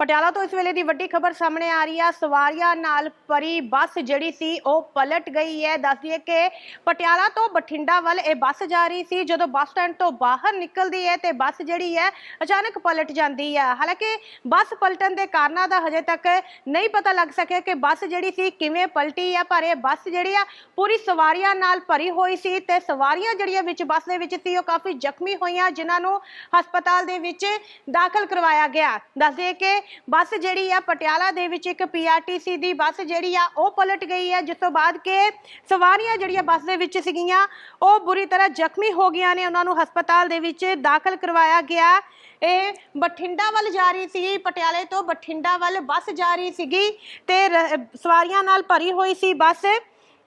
ਪਟਿਆਲਾ ਤੋਂ ਇਸ ਵੇਲੇ ਦੀ ਵੱਡੀ ਖਬਰ ਸਾਹਮਣੇ ਆ ਰਹੀ ਆ। ਸਵਾਰੀਆਂ ਨਾਲ ਭਰੀ ਬੱਸ ਜਿਹੜੀ ਸੀ, ਉਹ ਪਲਟ ਗਈ ਹੈ। ਦੱਸ ਦਈਏ ਕਿ ਪਟਿਆਲਾ ਤੋਂ ਬਠਿੰਡਾ ਵੱਲ ਇਹ ਬੱਸ ਜਾ ਰਹੀ ਸੀ। ਜਦੋਂ ਬੱਸ ਸਟੈਂਡ ਤੋਂ ਬਾਹਰ ਨਿਕਲਦੀ ਹੈ ਤੇ ਬੱਸ ਜਿਹੜੀ ਹੈ, ਅਚਾਨਕ ਪਲਟ ਜਾਂਦੀ ਹੈ। ਹਾਲਾਂਕਿ ਬੱਸ ਪਲਟਣ ਦੇ ਕਾਰਨਾਂ ਦਾ ਹਜੇ ਤੱਕ ਨਹੀਂ ਪਤਾ ਲੱਗ ਸਕਿਆ ਕਿ ਬੱਸ ਜਿਹੜੀ ਸੀ, ਕਿਵੇਂ ਪਲਟੀ ਹੈ। ਪਰ ਇਹ ਬੱਸ ਜਿਹੜੀ ਆ, ਪੂਰੀ ਸਵਾਰੀਆਂ ਨਾਲ ਭਰੀ ਹੋਈ ਸੀ ਤੇ ਸਵਾਰੀਆਂ ਜਿਹੜੀਆਂ ਵਿੱਚ ਬੱਸ ਦੇ ਵਿੱਚ ਸੀ, ਉਹ ਕਾਫੀ ਜ਼ਖਮੀ ਹੋਈਆਂ, ਜਿਨ੍ਹਾਂ ਨੂੰ ਹਸਪਤਾਲ ਦੇ ਵਿੱਚ ਦਾਖਲ ਕਰਵਾਇਆ ਗਿਆ। ਦੱਸਦੇ ਕਿ ਬੱਸ ਜਿਹੜੀ ਆ ਪਟਿਆਲਾ ਦੇ ਵਿੱਚ ਇੱਕ ਪੀਆਰਟੀਸੀ ਦੀ ਬੱਸ ਜਿਹੜੀ ਆ, ਉਹ ਪਲਟ ਗਈ ਹੈ, ਜਿਸ ਤੋਂ ਬਾਅਦ ਕਿ ਸਵਾਰੀਆਂ ਜਿਹੜੀਆਂ ਬੱਸ ਦੇ ਵਿੱਚ ਸੀਗੀਆਂ, ਉਹ ਬੁਰੀ ਤਰ੍ਹਾਂ ਜ਼ਖਮੀ ਹੋ ਗਈਆਂ ਨੇ। ਉਹਨਾਂ ਨੂੰ ਹਸਪਤਾਲ ਦੇ ਵਿੱਚ ਦਾਖਲ ਕਰਵਾਇਆ ਗਿਆ। ਇਹ ਬਠਿੰਡਾ ਵੱਲ ਜਾ ਰਹੀ ਸੀ, ਪਟਿਆਲੇ ਤੋਂ ਬਠਿੰਡਾ ਵੱਲ ਬੱਸ ਜਾ ਰਹੀ ਸੀਗੀ ਤੇ ਸਵਾਰੀਆਂ ਨਾਲ ਭਰੀ ਹੋਈ ਸੀ ਬੱਸ।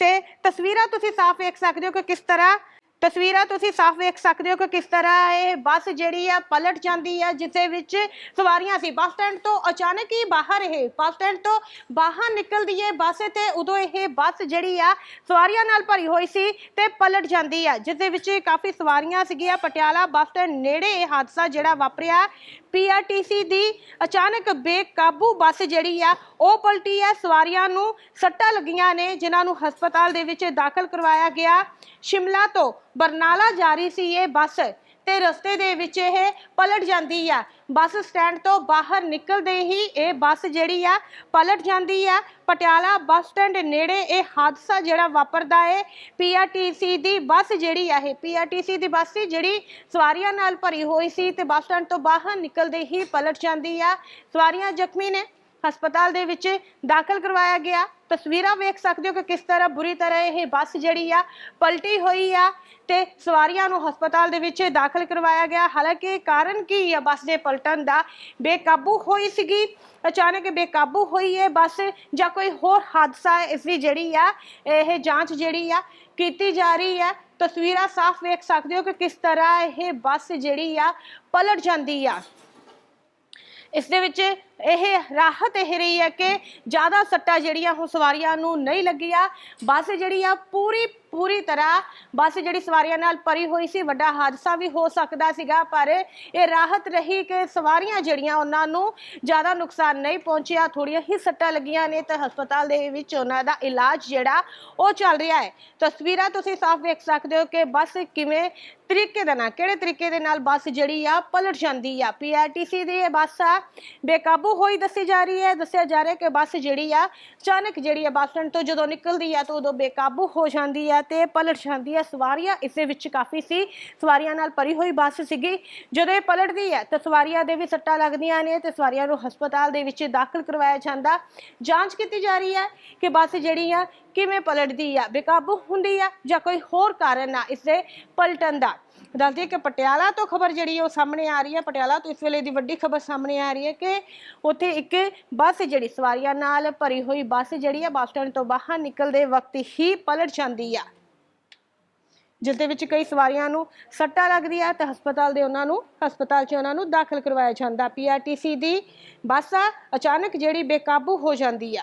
ਤੇ ਤਸਵੀਰਾਂ ਤੁਸੀਂ ਸਾਫ਼ ਵੇਖ ਸਕਦੇ ਹੋ ਕਿ ਕਿਸ ਤਰ੍ਹਾਂ ਤਸਵੀਰਾਂ ਤੁਸੀਂ ਸਾਫ਼ ਵੇਖ ਸਕਦੇ ਹੋ ਕਿ ਕਿਸ ਤਰ੍ਹਾਂ ਇਹ ਬੱਸ ਜਿਹੜੀ ਆ ਪਲਟ ਜਾਂਦੀ ਹੈ ਜਿਸ ਵਿੱਚ ਸਵਾਰੀਆਂ ਸੀ। ਬੱਸ ਸਟੈਂਡ ਤੋਂ ਅਚਾਨਕ ਹੀ ਬਾਹਰ ਇਹ, ਬੱਸ ਸਟੈਂਡ ਤੋਂ ਬਾਹਰ ਨਿਕਲਦੀ ਹੈ ਬੱਸ ਤੇ ਉਦੋਂ ਇਹ ਬੱਸ ਜਿਹੜੀ ਆ ਸਵਾਰੀਆਂ ਨਾਲ ਭਰੀ ਹੋਈ ਸੀ ਤੇ ਪਲਟ ਜਾਂਦੀ ਆ, ਜਿਸ ਦੇ ਵਿੱਚ ਕਾਫੀ ਸਵਾਰੀਆਂ ਸੀਗੀਆਂ। ਪਟਿਆਲਾ ਬੱਸ ਸਟੈਂਡ ਨੇੜੇ ਇਹ ਹਾਦਸਾ ਜਿਹੜਾ ਵਾਪਰਿਆ। ਪੀਆਰਟੀਸੀ ਦੀ ਅਚਾਨਕ ਬੇਕਾਬੂ ਬੱਸ ਜਿਹੜੀ ਆ, ਉਹ ਪਲਟੀ ਹੈ ਸਵਾਰੀਆਂ ਨੂੰ ਸੱਟਾਂ ਲੱਗੀਆਂ ਨੇ, ਜਿਨ੍ਹਾਂ ਨੂੰ ਹਸਪਤਾਲ ਦੇ ਵਿੱਚ ਦਾਖਲ ਕਰਵਾਇਆ ਗਿਆ। ਸ਼ਿਮਲਾ ਤੋਂ ਬਰਨਾਲਾ ਜਾ ਰਹੀ ਸੀ ਇਹ ਬੱਸ। ਤੇ ਰਸਤੇ ਦੇ ਵਿੱਚ ਇਹ ਪਲਟ ਜਾਂਦੀ ਆ। ਬੱਸ ਸਟੈਂਡ ਤੋਂ ਬਾਹਰ ਨਿਕਲਦੇ ਹੀ ਇਹ ਬੱਸ ਜਿਹੜੀ ਆ ਪਲਟ ਜਾਂਦੀ ਆ। ਪਟਿਆਲਾ ਬੱਸ ਸਟੈਂਡ ਨੇੜੇ ਇਹ ਹਾਦਸਾ ਜਿਹੜਾ ਵਾਪਰਦਾ ਹੈ ਪੀਆਰਟੀਸੀ ਦੀ ਬੱਸ ਜਿਹੜੀ ਆ ਇਹ, ਪੀਆਰਟੀਸੀ ਦੀ ਬੱਸ ਸੀ ਜਿਹੜੀ ਸਵਾਰੀਆਂ ਨਾਲ ਭਰੀ ਹੋਈ ਸੀ ਤੇ ਬੱਸ ਸਟੈਂਡ ਤੋਂ ਬਾਹਰ ਨਿਕਲਦੇ ਹੀ ਪਲਟ ਜਾਂਦੀ ਆ। ਸਵਾਰੀਆਂ ਜ਼ਖਮੀ ਨੇ। ਹਸਪਤਾਲ ਦੇ ਵਿੱਚ ਦਾਖਲ ਕਰਵਾਇਆ ਗਿਆ। ਤਸਵੀਰਾਂ ਵੇਖ ਸਕਦੇ ਹੋ ਕਿ ਕਿਸ ਤਰ੍ਹਾਂ ਬੁਰੀ ਤਰ੍ਹਾਂ ਇਹ ਬੱਸ ਜਿਹੜੀ ਆ ਪਲਟੀ ਹੋਈ ਆ ਤੇ ਸਵਾਰੀਆਂ ਨੂੰ ਹਸਪਤਾਲ ਦੇ ਵਿੱਚ ਦਾਖਲ ਕਰਵਾਇਆ ਗਿਆ। ਹਾਲਾਂਕਿ ਕਾਰਨ ਕੀ ਆ ਬੱਸ ਦੇ ਪਲਟਣ ਦਾ? ਬੇਕਾਬੂ ਹੋਈ ਸੀਗੀ, ਅਚਾਨਕ ਬੇਕਾਬੂ ਹੋਈ ਇਹ ਬੱਸ ਜਾਂ ਕੋਈ ਹੋਰ ਹਾਦਸਾ ਹੈ ਇਸ ਦੀ ਜਿਹੜੀ ਆ, ਇਹ ਜਾਂਚ ਜਿਹੜੀ ਆ ਕੀਤੀ ਜਾ ਰਹੀ ਹੈ ਤਸਵੀਰਾਂ ਸਾਫ਼ ਵੇਖ ਸਕਦੇ ਹੋ ਕਿ ਕਿਸ ਤਰ੍ਹਾਂ ਇਹ ਬੱਸ ਜਿਹੜੀ ਆ ਪਲਟ ਜਾਂਦੀ ਆ। ਇਸ ਦੇ ਵਿੱਚ ਇਹ ਰਾਹਤ ਇਹ ਰਹੀ ਹੈ ਕਿ ਜ਼ਿਆਦਾ ਸੱਟਾਂ ਜਿਹੜੀਆਂ ਉਹ ਸਵਾਰੀਆਂ ਨੂੰ ਨਹੀਂ ਲੱਗੀਆਂ। ਬੱਸ ਜਿਹੜੀ ਆ ਪੂਰੀ ਪੂਰੀ ਤਰ੍ਹਾਂ ਬੱਸ ਜਿਹੜੀ ਸਵਾਰੀਆਂ ਨਾਲ ਭਰੀ ਹੋਈ ਸੀ, ਵੱਡਾ ਹਾਦਸਾ ਵੀ ਹੋ ਸਕਦਾ ਸੀਗਾ, ਪਰ ਇਹ ਰਾਹਤ ਰਹੀ ਕਿ ਸਵਾਰੀਆਂ ਜਿਹੜੀਆਂ ਉਹਨਾਂ ਨੂੰ ਜ਼ਿਆਦਾ ਨੁਕਸਾਨ ਨਹੀਂ ਪਹੁੰਚਿਆ। ਥੋੜੀਆਂ ਹੀ ਸੱਟਾਂ ਲੱਗੀਆਂ ਨੇ ਤੇ ਹਸਪਤਾਲ ਦੇ ਵਿੱਚ ਉਹਨਾਂ ਦਾ ਇਲਾਜ ਜਿਹੜਾ ਉਹ ਚੱਲ ਰਿਹਾ ਹੈ। ਤਸਵੀਰਾਂ ਤੁਸੀਂ ਸਾਫ਼ ਵੇਖ ਸਕਦੇ ਹੋ ਕਿ ਬੱਸ ਕਿਵੇਂ ਤਰੀਕੇ ਦੇ ਨਾਲ, ਕਿਹੜੇ ਤਰੀਕੇ ਦੇ ਨਾਲ ਬੱਸ ਜਿਹੜੀ ਆ ਪਲਟ ਜਾਂਦੀ ਆ। ਪੀਆਰਟੀਸੀ ਦੀ ਇਹ ਬੱਸ ਆ। ਬੇਕਾਬੂ ਹੋਈ ਦੱਸੀ ਜਾ ਰਹੀ ਹੈ, ਦੱਸਿਆ ਜਾ ਰਿਹਾ ਕਿ ਬੱਸ ਜਿਹੜੀ ਆ, ਅਚਾਨਕ ਜਿਹੜੀ ਆ ਬੱਸ ਸਟੈਂਡ ਤੋਂ ਜਦੋਂ ਨਿਕਲਦੀ ਆ ਤਾਂ ਉਦੋਂ ਬੇਕਾਬੂ ਹੋ ਜਾਂਦੀ ਆ ਤੇ ਪਲਟ ਜਾਂਦੀ ਆ ਸਵਾਰੀਆਂ, ਇਸ ਦੇ ਵਿੱਚ ਕਾਫੀ ਸੀ, ਸਵਾਰੀਆਂ ਨਾਲ ਭਰੀ ਹੋਈ ਬੱਸ ਸੀਗੀ। ਜਦੋਂ ਇਹ ਪਲਟਦੀ ਹੈ ਤਾਂ ਸਵਾਰੀਆਂ ਦੇ ਵੀ ਸੱਟਾਂ ਲੱਗਦੀਆਂ ਨੇ ਤੇ ਸਵਾਰੀਆਂ ਨੂੰ ਹਸਪਤਾਲ ਦੇ ਵਿੱਚ ਦਾਖਲ ਕਰਵਾਇਆ ਜਾਂਦਾ। ਜਾਂਚ ਕੀਤੀ ਜਾ ਰਹੀ ਹੈ ਕਿ ਬੱਸ ਜਿਹੜੀ ਆ ਕਿਵੇਂ ਪਲਟਦੀ ਆ, ਬੇਕਾਬੂ ਹੁੰਦੀ ਆ ਜਾਂ ਕੋਈ ਹੋਰ ਕਾਰਨ ਆ ਇਸ ਦੇ ਪਲਟਣ ਦਾ? ਦੱਸਦੀ ਕਿ ਪਟਿਆਲਾ ਤੋਂ ਖਬਰ ਜਿਹੜੀ ਉਹ ਸਾਹਮਣੇ ਆ ਰਹੀ ਹੈ ਪਟਿਆਲਾ ਤੋਂ ਇਸ ਵੇਲੇ ਦੀ ਵੱਡੀ ਖਬਰ ਸਾਹਮਣੇ ਆ ਰਹੀ ਹੈ ਕਿ ਉੱਥੇ ਇੱਕ ਬੱਸ ਜਿਹੜੀ ਸਵਾਰੀਆਂ ਨਾਲ ਭਰੀ ਹੋਈ ਬੱਸ ਜਿਹੜੀ ਆ, ਬੱਸ ਸਟੈਂਡ ਤੋਂ ਬਾਹਰ ਨਿਕਲਦੇ ਵਕਤ ਹੀ ਪਲਟ ਜਾਂਦੀ ਆ। ਜਿਸ ਦੇ ਵਿੱਚ ਕਈ ਸਵਾਰੀਆਂ ਨੂੰ ਸੱਟਾਂ ਲੱਗਦੀ ਹੈ ਤੇ ਹਸਪਤਾਲ ਦੇ ਉਹਨਾਂ ਨੂੰ, ਹਸਪਤਾਲ 'ਚ ਉਹਨਾਂ ਨੂੰ ਦਾਖਲ ਕਰਵਾਇਆ ਜਾਂਦਾ। ਪੀਆਰਟੀਸੀ ਦੀ ਬੱਸ ਅਚਾਨਕ ਜਿਹੜੀ ਬੇਕਾਬੂ ਹੋ ਜਾਂਦੀ ਆ।